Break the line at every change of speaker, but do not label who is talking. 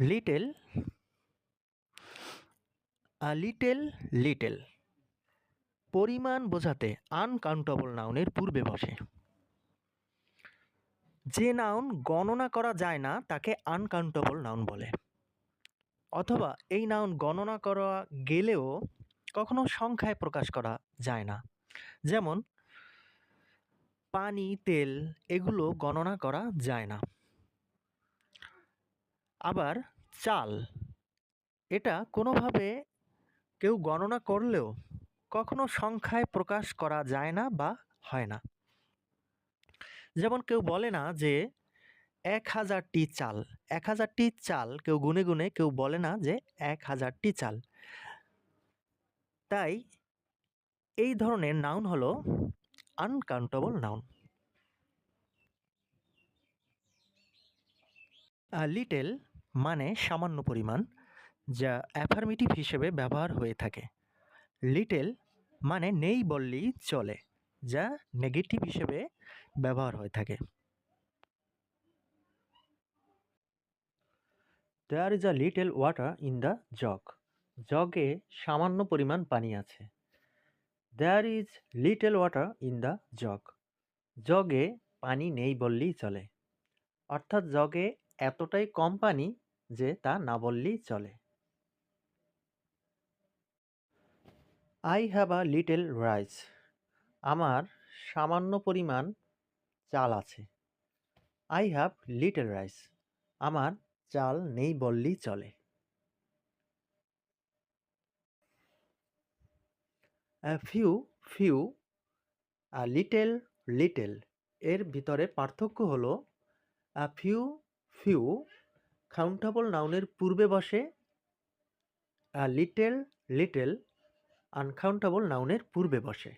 Little আ little little পরিমাণ বোঝাতে uncountable নাউনের পূর্বে বসে। যে নাউন গণনা করা যায় না, তাকে আনকাউন্টেবল নাউন বলে। অথবা এই নাউন গণনা করা গেলেও কখনো সংখ্যায় প্রকাশ করা যায় না। যেমন, পানি, তেল, এগুলো গণনা করা যায় না। আবার চাল। এটা কোনোভাবে কেউ গণনা করলেও কখনো সংখ্যায় প্রকাশ করা যায় না বা হয় না। যেমন কেউ বলে না যে এক হাজারটি চাল, এক হাজারটি চাল কেউ গুনে গুনে কেউ বলে না যে এক হাজারটি চাল। তাই এই ধরনের নাউন হলো আনকাউন্টেবল নাউন লিটেল মানে সামান্য পরিমাণ, যা অ্যাফার্মেটিভ হিসেবে ব্যবহার হয়ে থাকে। লিটেল মানে নেই বললেই চলে, যা নেগেটিভ হিসেবে ব্যবহার হয়ে থাকে। There is a little water in the jug জগে সামান্য পরিমাণ পানি আছে। There is little water in the jug জগে পানি নেই বললেই চলে। অর্থাৎ জগে এতটাই কম পানি যে তা না বললেই চলে। I have a little rice আমার সামান্য পরিমাণ চাল আছে। আই হ্যাভ লিটল রাইস আমার চাল নেই বললেই চলে। ফিউ ফিউ লিটেল লিটেল এর ভিতরে পার্থক্য হলো ফিউ ফিউ কাউন্টেবল নাউনের পূর্বে বসে লিটেল লিটেল আনকাউন্টেবল নাউনের পূর্বে বসে।